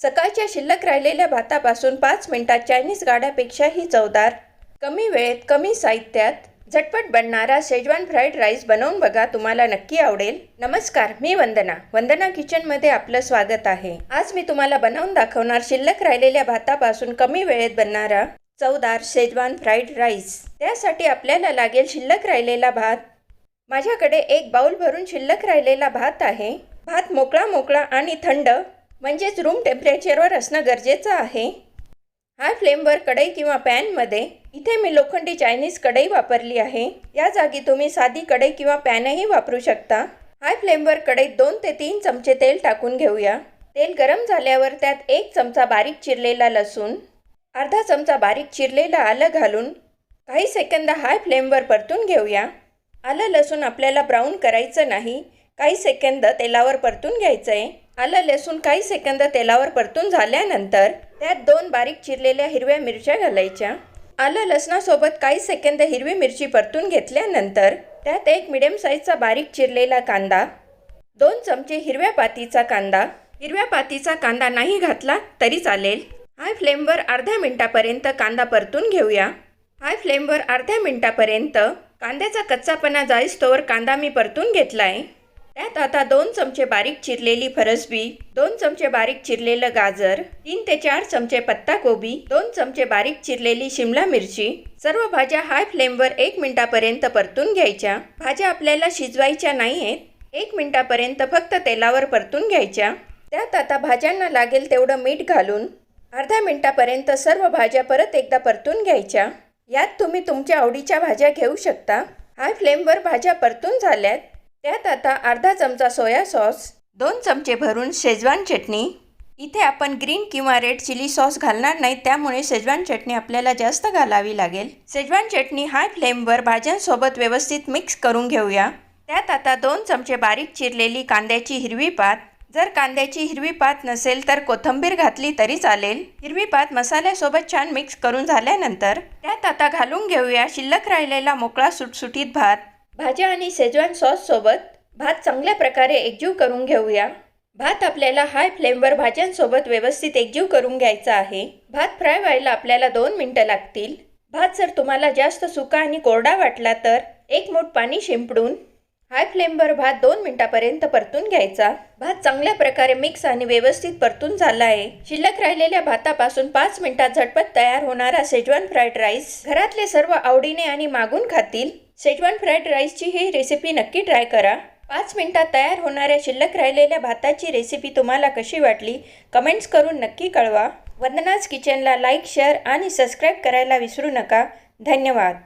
सकाळच्या शिल्लक राहिलेल्या भातापासून पाच मिनिटात चायनीज गाड्यापेक्षाही चवदार. कमी वेळेत कमी साहित्यात झटपट बनणारा शेजवान फ्राईड राईस बनवून बघा तुम्हाला नक्की आवडेल. नमस्कार मी वंदना. वंदना किचनमध्ये आपलं स्वागत आहे. आज मी तुम्हाला बनवून दाखवणार शिल्लक राहिलेल्या भातापासून कमी वेळेत बनणारा चवदार शेजवान फ्राईड राईस. त्यासाठी आपल्याला लागेल शिल्लक राहिलेला भात. माझ्याकडे एक बाउल भरून शिल्लक राहिलेला भात आहे. भात मोकळा मोकळा आणि थंड म्हणजेच रूम टेम्परेचरवर असणं गरजेचं आहे. हाय फ्लेमवर कढई किंवा पॅनमध्ये इथे मी लोखंडी चायनीज कढई वापरली आहे. या जागी तुम्ही साधी कढई किंवा पॅनही वापरू शकता. हाय फ्लेमवर कढईत दोन ते तीन चमचे तेल टाकून घेऊया. तेल गरम झाल्यावर त्यात एक चमचा बारीक चिरलेला लसूण अर्धा चमचा बारीक चिरलेला आलं घालून काही सेकंद हाय फ्लेमवर परतून घेऊया. आलं लसूण आपल्याला ब्राऊन करायचं नाही. काही सेकंद तेलावर परतून घ्यायचं आहे आलं लसूण काही सेकंद तेलावर परतून झाल्यानंतर त्यात दोन बारीक चिरलेल्या हिरव्या मिरच्या घालायच्या. आलं लसणासोबत काही सेकंद हिरवी मिरची परतून घेतल्यानंतर त्यात एक मिडियम साईजचा बारीक चिरलेला कांदा दोन चमचे हिरव्या पातीचा कांदा. हिरव्या पातीचा कांदा नाही घातला तरी चालेल. हाय फ्लेमवर अर्ध्या मिनटापर्यंत कांदा परतून घेऊया. हाय फ्लेमवर अर्ध्या मिनटापर्यंत कांद्याचा कच्चापणा जाईस्तोवर कांदा मी परतून घेतला आहे त्यात आता दोन चमचे बारीक चिरलेली फरसबी दोन चमचे बारीक चिरलेलं गाजर तीन ते चार चमचे पत्ता कोबी दोन चमचे बारीक चिरलेली शिमला मिरची. सर्व भाज्या हाय फ्लेमवर एक मिनिटापर्यंत परतून घ्यायच्या. भाज्या आपल्याला शिजवायच्या नाही आहेत एक मिनिटापर्यंत फक्त तेलावर परतून घ्यायच्या. त्यात आता भाज्यांना लागेल तेवढं मीठ घालून अर्ध्या मिनिटापर्यंत सर्व भाज्या परत एकदा परतून घ्यायच्या. यात तुम्ही तुमच्या आवडीच्या भाज्या घेऊ शकता. हाय फ्लेमवर भाज्या परतून झाल्यात. त्यात आता अर्धा चमचा सोया सॉस दोन चमचे भरून शेजवान चटणी. इथे आपण ग्रीन किंवा रेड चिली सॉस घालणार नाही त्यामुळे शेजवान चटणी आपल्याला जास्त घालावी लागेल. शेजवान चटणी हाय फ्लेमवर भाज्यांसोबत व्यवस्थित मिक्स करून घेऊया. त्यात आता दोन चमचे बारीक चिरलेली कांद्याची हिरवी पात. जर कांद्याची हिरवी पात नसेल तर कोथिंबीर घातली तरी चालेल. हिरवी पात मसाल्यासोबत छान मिक्स करून झाल्यानंतर त्यात आता घालून घेऊया शिल्लक राहिलेला मोकळा सुटसुटीत भात. भाज्या आणि शेजवान सॉससोबत भात चांगल्या प्रकारे एकजीव करून घेऊया. भात आपल्याला हाय फ्लेमवर भाज्यांसोबत व्यवस्थित एकजीव करून घ्यायचा आहे. भात फ्राय व्हायला आपल्याला दोन मिनटं लागतील. भात जर तुम्हाला जास्त सुका आणि कोरडा वाटला तर एक मूठ पाणी शिंपडून हाय फ्लेमवर भात दोन मिनिटापर्यंत परतून घ्यायचा. भात चांगल्या प्रकारे मिक्स आणि व्यवस्थित परतून झाला आहे शिल्लक राहिलेल्या भातापासून पाच मिनिटात झटपट तयार होणारा शेजवान फ्राईड राईस घरातले सर्व आवडीने आणि मागून खातील. शेजवान फ्राईड राईसची ही रेसिपी नक्की ट्राय करा. पाच मिनटात तयार होणाऱ्या शिल्लक राहिलेल्या भाताची रेसिपी तुम्हाला कशी वाटली कमेंट्स करून नक्की कळवा. वंदनाज किचनला लाईक शेअर आणि सबस्क्राईब करायला विसरू नका. धन्यवाद.